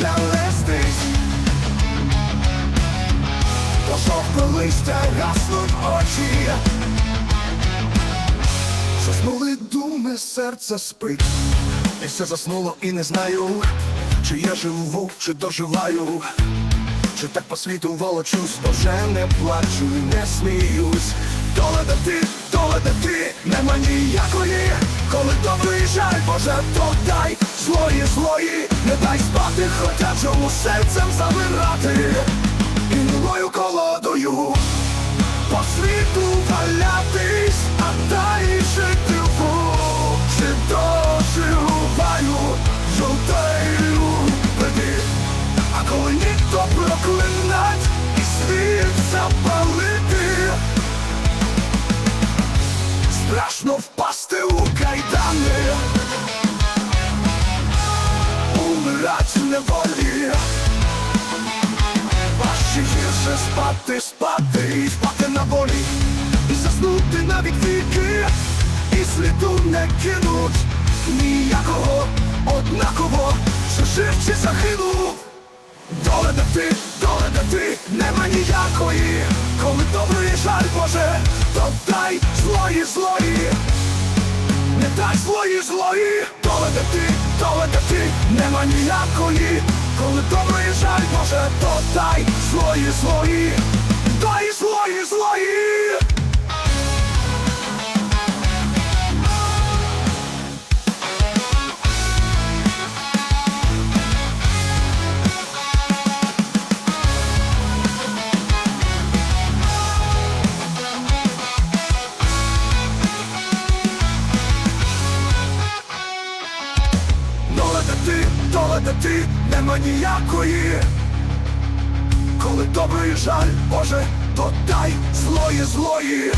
занестись, то шовко листя гаснуть очі, Заснули думи, серце спить, і все заснуло, і не знаю, чи я живу, чи доживаю, чи так по світу волочусь, то вже не плачу, не сміюсь. Доле ти, доле ти, нема ніякої, коли то жаль, Боже, то дай злої, злої, не дай спати, хоча чому серцем завирати, і новою колодою по світу валятись, а дай жити чи доживаю жовтею беди. А коли ні, то проклинать і світ запалити. Страшно впасти у кайдани, умирать неволі. Важче гірше спати, спати, і спати на волі, і заснути навіть віки, і сліду не кинуть ніякого однаково, що жив чи загинув. Доле де ти, доле де ти, нема ніякої, коли добрий жаль Боже, то дай злої, злої. Не дай злої, злої, доле де ти, доле де ти, нема ніякої, коли добрий жаль Боже, то дай злої, злої, дай злої, злої. Ти, нема ніякої. Коли добрий жаль, Боже, то дай злої, злої.